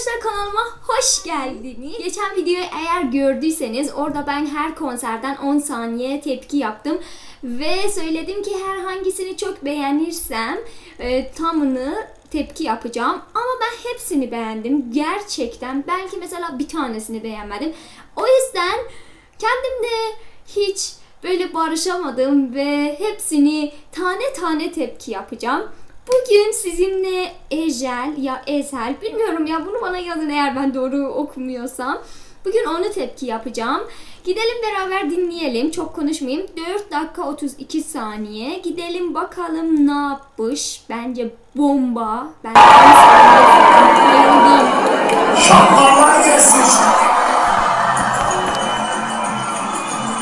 Arkadaşlar kanalıma hoş geldiniz. Geçen videoyu eğer gördüyseniz orada ben her konserden 10 saniye tepki yaptım. Ve söyledim ki herhangisini çok beğenirsem e, tamını tepki yapacağım. Ama ben hepsini beğendim. Gerçekten belki mesela bir tanesini beğenmedim. O yüzden kendimle hiç böyle barışamadım ve hepsini tane tane tepki yapacağım. Bugün sizinle Ejel ya Ezel bilmiyorum ya bunu bana yazın eğer ben doğru okumuyorsam. Bugün onu tepki yapacağım. Gidelim beraber dinleyelim. Çok konuşmayayım. 4 dakika 32 saniye. Gidelim bakalım ne yapmış. Bence bomba. Ben 10 saniye bayıldım. Gelsin.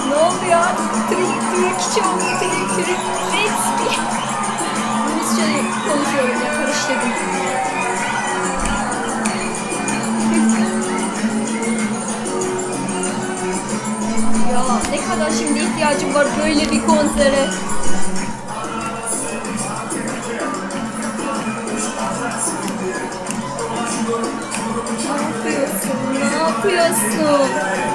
Ne oldu? Trik trik trik trik trik. Ya ne kadar şimdi ihtiyacım var böyle bir konsere. Ne yapıyorsun? Ne yapıyorsun?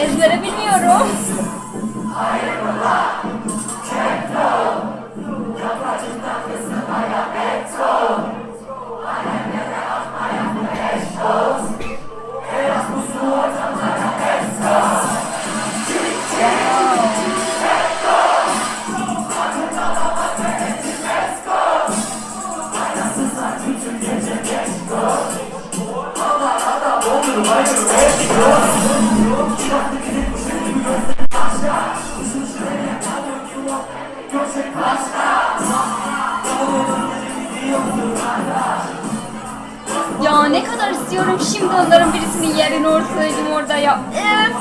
Ezbere bilmiyorum. Ne kadar istiyorum şimdi onların birisinin yerini orsaydım orada ya. Öf!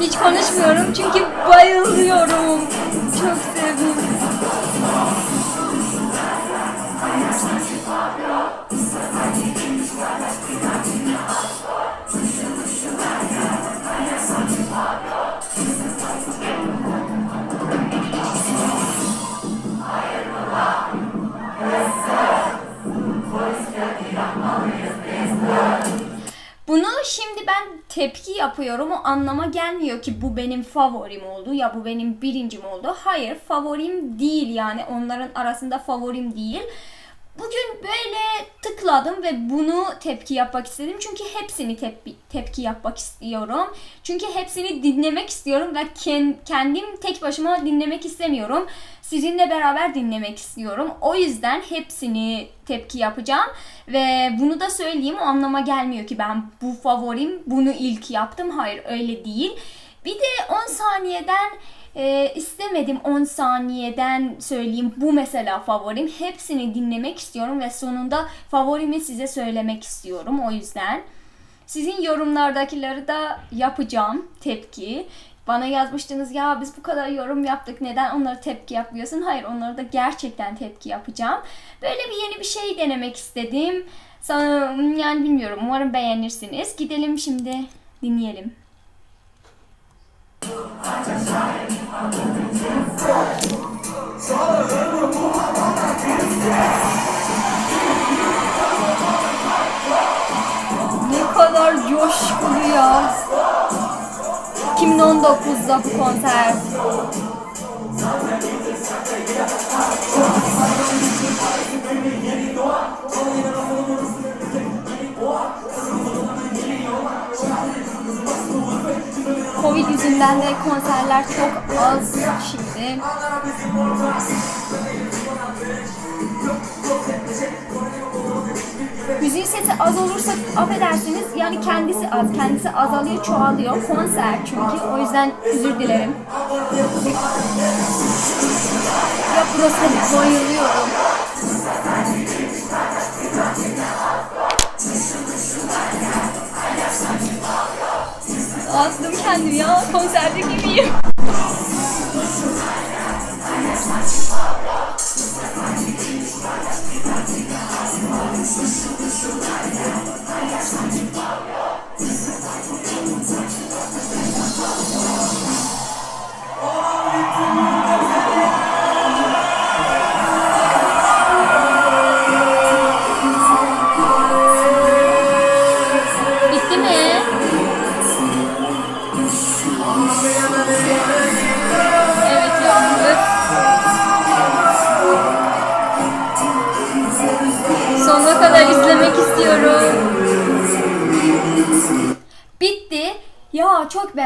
Hiç konuşmuyorum çünkü bayılıyorum. Çok sevdim. Şimdi ben tepki yapıyorum. O anlama gelmiyor ki bu benim favorim oldu ya bu benim birincim oldu. Hayır favorim değil yani onların arasında favorim değil. Bugün tıkladım ve bunu tepki yapmak istedim. Çünkü hepsini tepki, tepki yapmak istiyorum. Çünkü hepsini dinlemek istiyorum ve ken- kendim tek başıma dinlemek istemiyorum. Sizinle beraber dinlemek istiyorum. O yüzden hepsini tepki yapacağım. Ve bunu da söyleyeyim o anlama gelmiyor ki ben bu favorim bunu ilk yaptım. Hayır öyle değil. Bir de 10 saniyeden e, istemedim 10 saniyeden söyleyeyim bu mesela favorim. Hepsini dinlemek istiyorum ve sonunda favorimi size söylemek istiyorum. O yüzden sizin yorumlardakileri da yapacağım tepki. Bana yazmıştınız ya biz bu kadar yorum yaptık neden onlara tepki yapmıyorsun? Hayır onlara da gerçekten tepki yapacağım. Böyle bir yeni bir şey denemek istedim. Yani bilmiyorum umarım beğenirsiniz. Gidelim şimdi dinleyelim. Ne kadar coşkulu ya. 2019'da bu konser. Yüzünden de konserler çok az şimdi. Müziğin sesi az olursa affedersiniz yani kendisi az. Kendisi azalıyor çoğalıyor. Konser çünkü o yüzden özür dilerim. Ya burası bayılıyorum. Kendimi ya konserde gibiyim.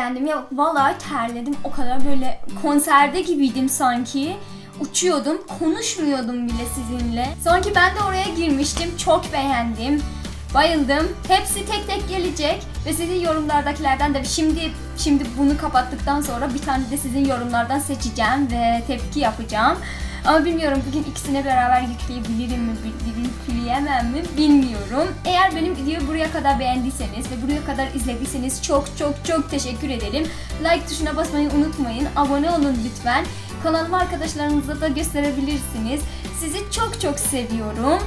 Beğendim ya vallahi terledim o kadar böyle konserde gibiydim sanki. Uçuyordum, konuşmuyordum bile sizinle. Sonraki ben de oraya girmiştim, çok beğendim. Bayıldım. Hepsi tek tek gelecek ve sizin yorumlardakilerden de şimdi şimdi bunu kapattıktan sonra bir tane de sizin yorumlardan seçeceğim ve tepki yapacağım. Ama bilmiyorum bugün ikisini beraber yükleyebilirim mi, yükleyemem mi bilmiyorum. Eğer benim videoyu buraya kadar beğendiyseniz ve buraya kadar izlediyseniz çok çok çok teşekkür ederim. Like tuşuna basmayı unutmayın. Abone olun lütfen. Kanalımı arkadaşlarınıza da gösterebilirsiniz. Sizi çok çok seviyorum.